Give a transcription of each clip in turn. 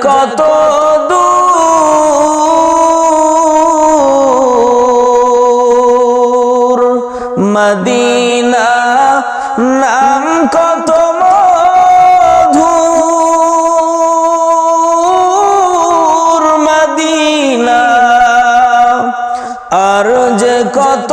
কত দূর? মদিনা নাম কত মদিনা আর যে কত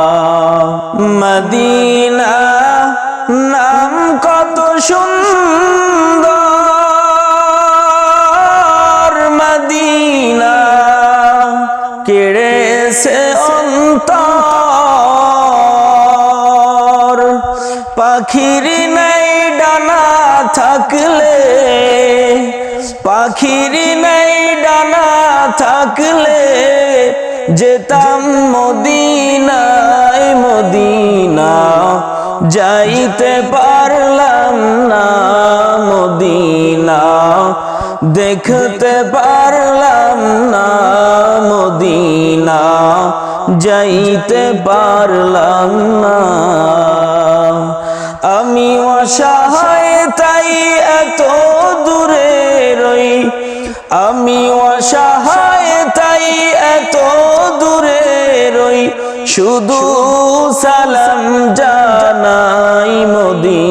কেড়েছে অন্তর। পাখির নাই ডানা থাকলে, পাখির নাই ডানা থাকলে যেতাম মদিনায় মদিনা, যাইতে পারলাম না মদিনা। দেখতে পারলাম না মদিনা, যাইতে পারলাম না। আমি অসহায়, তাই এত দূরে রই। আমি অসহায়, তাই এত দূরে রই। শুধু সালাম জানাই মদিনা।